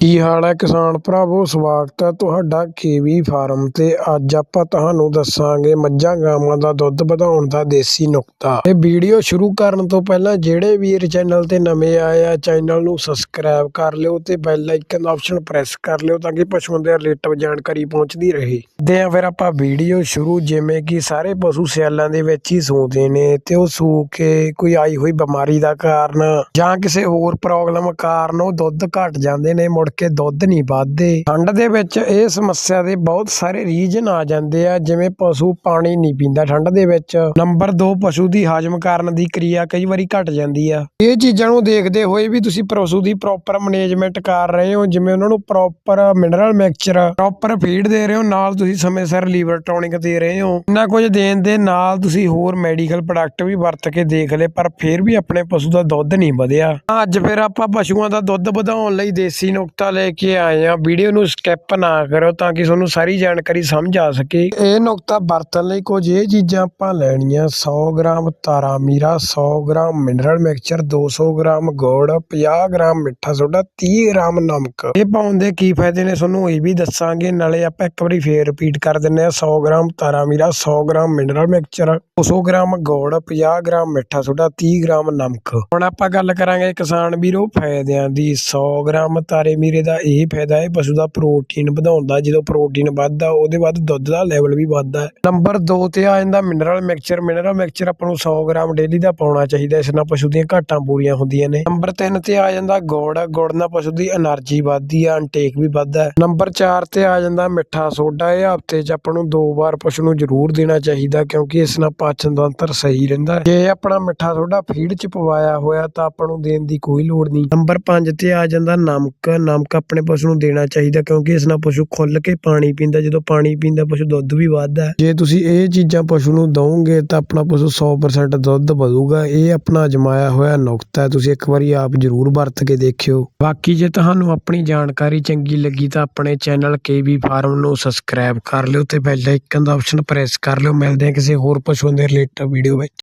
ਕੀ ਹਾਲ ਹੈ ਕਿਸਾਨ ਭਰਾਵੋ? ਸਵਾਗਤ ਹੈ ਤੁਹਾਡਾ ਕੇਵੀ ਫਾਰਮ ਤੇ। ਅੱਜ ਆਪਾਂ ਤੁਹਾਨੂੰ ਦੱਸਾਂਗੇ ਮੱਝਾਂ ਗਾਵਾਂ ਦਾ ਦੁੱਧ ਵਧਾਉਣ ਦਾ ਦੇਸੀ ਨੁਕਤਾ। ਇਹ ਵੀਡੀਓ ਸ਼ੁਰੂ ਕਰਨ ਤੋਂ ਪਹਿਲਾਂ ਜਿਹੜੇ ਵੀਰ ਚੈਨਲ ਤੇ ਨਵੇਂ ਆਏ ਆ, ਚੈਨਲ ਨੂੰ ਸਬਸਕ੍ਰਾਈਬ ਕਰ ਲਿਓ ਤੇ ਬੈਲ ਆਈਕਨ ਦਾ ਆਪਸ਼ਨ ਪ੍ਰੈਸ ਕਰ ਲਿਓ ਤਾਂ ਕਿ ਪਸ਼ੂਆਂ ਦੇ ਰਿਲੇਟਿਵ ਜਾਣਕਾਰੀ ਪਹੁੰਚਦੀ ਰਹੇ। ਦੇ ਆ ਫਿਰ ਆਪਾਂ ਵੀਡੀਓ ਸ਼ੁਰੂ, ਜਿਵੇਂ ਕਿ ਸਾਰੇ ਪਸ਼ੂ ਸਿਆਲਾਂ ਦੇ ਵਿੱਚ ਹੀ ਸੂਦੇ ਨੇ ਤੇ ਉਹ ਸੂ ਕੇ ਕੋਈ ਆਈ ਹੋਈ ਬਿਮਾਰੀ ਦਾ ਕਾਰਨ ਜਾਂ ਕਿਸੇ ਹੋਰ ਪ੍ਰੋਬਲਮ ਕਾਰਨ ਉਹ ਦੁੱਧ ਘਟ ਜਾਂਦੇ ਨੇ, ਮੁੜ ਕੇ ਦੁੱਧ ਨਹੀਂ ਵੱਧਦੇ। ਠੰਡ ਦੇ ਵਿੱਚ ਇਹ ਸਮੱਸਿਆ ਦੇ ਬਹੁਤ ਸਾਰੇ ਰੀਜਨ ਆ ਜਾਂਦੇ ਆ, ਜਿਵੇਂ ਪਸ਼ੂ ਪਾਣੀ ਨਹੀਂ ਪੀਂਦਾ ਠੰਡ ਦੇ ਵਿੱਚ। ਨੰਬਰ 2 ਪਸ਼ੂ ਦੀ ਹਾਜ਼ਮ ਕਰਨ ਦੀ ਕਿਰਿਆ ਕਈ ਵਾਰੀ ਘਟ ਜਾਂਦੀ ਆ। ਇਹ ਚੀਜ਼ਾਂ ਨੂੰ ਦੇਖਦੇ ਹੋਏ ਵੀ ਤੁਸੀਂ ਪਸ਼ੂ ਦੀ ਪ੍ਰੋਪਰ ਮੈਨੇਜਮੈਂਟ ਕਰ ਰਹੇ ਹੋ, ਜਿਵੇਂ ਉਹਨਾਂ ਨੂੰ proper mineral mixture proper feed ਦੇ ਰਹੇ ਹੋ, ਨਾਲ ਤੁਸੀਂ ਸਮੇਂ ਸਿਰ ਲੀਵਰ ਟੌਨਿਕ ਦੇ ਰਹੇ ਹੋ। ਇੰਨਾ ਕੁਝ ਦੇਣ ਦੇ ਨਾਲ ਤੁਸੀਂ ਹੋਰ ਮੈਡੀਕਲ ਪ੍ਰੋਡਕਟ ਵੀ ਵਰਤ ਕੇ ਦੇਖ ਲਏ, ਪਰ ਫਿਰ ਵੀ ਆਪਣੇ ਪਸ਼ੂ ਦਾ ਦੁੱਧ ਨਹੀਂ ਵਧਿਆ। ਅੱਜ ਫਿਰ ਆਪਾਂ ਪਸ਼ੂਆਂ ਦਾ ਦੁੱਧ ਵਧਾਉਣ ਲਈ ਦੇਸੀ ਨੁਕਤੇ ਲੈ ਕੇ ਆਏ ਆ ਵੀਡੀਓ ਨੂੰ ਸਕਿਪ ਨਾ ਕਰੋ ਤਾਂ ਕਿ ਤੁਹਾਨੂੰ ਸਾਰੀ ਜਾਣਕਾਰੀ ਸਮਝ ਆ ਸਕੇ। ਇਹ ਨੁਕਤਾ ਵਰਤਣ ਲਈ ਕੁਝ ਇਹ ਚੀਜ਼ਾਂ ਆਪਾਂ ਲੈਣੀਆਂ। 100 ਗ੍ਰਾਮ ਤਾਰਾ ਮੀਰਾ 100 ਗ੍ਰਾਮ ਮਿਨਰਲ ਮਿਕਸਚਰ 200 ਗ੍ਰਾਮ ਗੁੜ 50 ਗ੍ਰਾਮ ਮਿੱਠਾ ਸੋਡਾ 30 ਗ੍ਰਾਮ ਨਮਕ। ਇਹ ਪਾਉਣ ਦੇ ਕੀ ਫਾਇਦੇ ਨੇ ਤੁਹਾਨੂੰ ਇਹ ਵੀ ਦੱਸਾਂਗੇ। ਨਾਲੇ ਆਪਾਂ ਇੱਕ ਵਾਰੀ ਫੇਰ ਰਿਪੀਟ ਕਰ ਦਿੰਨੇ ਆ 100 ਗ੍ਰਾਮ ਤਾਰਾ ਮੀਰਾ 100 ਗ੍ਰਾਮ ਮਿਨਰਲ ਮਿਕਸਚਰ 200 ਗ੍ਰਾਮ ਗੁੜ 50 ਗ੍ਰਾਮ ਮਿੱਠਾ ਸੋਡਾ 30 ਗ੍ਰਾਮ ਨਮਕ। ਹੁਣ ਆਪਾਂ ਗੱਲ ਕਰਾਂਗੇ ਕਿਸਾਨ ਵੀਰੋ ਫਾਇਦਿਆਂ ਦੀ। 100 ਗ੍ਰਾਮ ਤਾਰੇ ਮੀਰੇ ਪਨੀਰੇ ਦਾ ਇਹ ਫਾਇਦਾ ਹੈ ਪਸ਼ੂ ਦਾ ਪ੍ਰੋਟੀਨ ਵਧਾਉਂਦਾ ਜਦੋਂ ਪ੍ਰੋਟੀਨ ਵੱਧਦਾ, ਉਹਦੇ ਬਾਅਦ ਦੁੱਧ ਦਾ ਲੈਵਲ ਵੀ ਵੱਧਦਾ ਨੰਬਰ 2 ਤੇ ਆ ਜਾਂਦਾ ਮਿਨਰਲ ਮਿਕਸਚਰ ਮਿਨਰਲ ਮਿਕਸਚਰ ਆਪਾਂ ਨੂੰ 100 ਗ੍ਰਾਮ ਡੇਲੀ ਦਾ ਪਾਉਣਾ ਚਾਹੀਦਾ ਇਸ ਨਾਲ ਪਸ਼ੂ ਦੀਆਂ ਘਾਟਾਂ ਪੂਰੀਆਂ ਹੁੰਦੀਆਂ ਨੇ। ਨੰਬਰ 3 ਤੇ ਆ ਜਾਂਦਾ ਗੁੜ ਗੁੜ ਨਾਲ ਪਸ਼ੂ ਦੀ એનર્ਜੀ ਵੱਧਦੀ ਆ ਇਨਟੇਕ ਵੀ ਵੱਧਦਾ ਹੈ। ਨੰਬਰ 4 ਤੇ ਆ ਜਾਂਦਾ ਮਿੱਠਾ ਸੋਡਾ, ਇਹ ਹਫ਼ਤੇ 'ਚ ਆਪਾਂ ਨੂੰ ਦੋ ਵਾਰ ਪਸ਼ੂ ਨੂੰ ਜ਼ਰੂਰ ਦੇਣਾ ਚਾਹੀਦਾ, ਕਿਉਂਕਿ ਇਸ ਨਾਲ ਪਾਚਨ ਦਾ ਅੰਤਰ ਸਹੀ ਰਹਿੰਦਾ ਹੈ। ਜੇ ਆਪਣਾ ਮਿੱਠਾ ਸੋਡਾ ਫੀਡ 'ਚ ਪਵਾਇਆ ਹੋਇਆ, ਤਾਂ ਆਪਾਂ ਨੂੰ ਦੇਣ ਦੀ ਕੋਈ ਲੋੜ ਨਹੀਂ। ਨੰਬਰ 5 ਤੇ ਆ ਜਾਂਦਾ ਨਮਕ ਨਮਕ ਆਪਣੇ ਪਸ਼ੂ ਨੂੰ ਦੇਣਾ ਚਾਹੀਦਾ ਕਿਉਂਕਿ ਇਸ ਨਾਲ ਪਸ਼ੂ ਖੁੱਲ ਕੇ ਪਾਣੀ ਪੀਂਦਾ, ਜਦੋਂ ਪਾਣੀ ਪੀਂਦਾ ਪਸ਼ੂ ਦੁੱਧ ਵੀ ਵੱਧਦਾ ਜੇ ਤੁਸੀਂ ਇਹ ਚੀਜ਼ਾਂ ਪਸ਼ੂ ਨੂੰ ਦਵੋਗੇ ਤਾਂ ਆਪਣਾ ਪਸ਼ੂ 100% ਦੁੱਧ ਵਧੂਗਾ। ਇਹ ਆਪਣਾ ਅਜਮਾਇਆ ਹੋਇਆ ਨੁਕਤਾ ਹੈ, ਤੁਸੀਂ ਇੱਕ ਵਾਰੀ ਆਪ ਜ਼ਰੂਰ ਵਰਤ ਕੇ ਦੇਖਿਓ। ਬਾਕੀ ਜੇ ਤੁਹਾਨੂੰ ਆਪਣੀ ਜਾਣਕਾਰੀ ਚੰਗੀ ਲੱਗੀ ਤਾਂ ਆਪਣੇ ਚੈਨਲ ਕੇਵੀ ਫਾਰਮ ਨੂੰ ਸਬਸਕ੍ਰਾਈਬ ਕਰ ਲਿਓ ਤੇ ਬੈਲ ਆਈਕਨ ਦਾ ਆਪਸ਼ਨ ਪ੍ਰੈਸ ਕਰ ਲਿਓ। ਮਿਲਦੇ ਹਾਂ ਕਿਸੇ ਹੋਰ ਪਸ਼ੂਆਂ ਦੇ ਰਿਲੇਟਡ ਵੀਡੀਓ ਵਿੱਚ।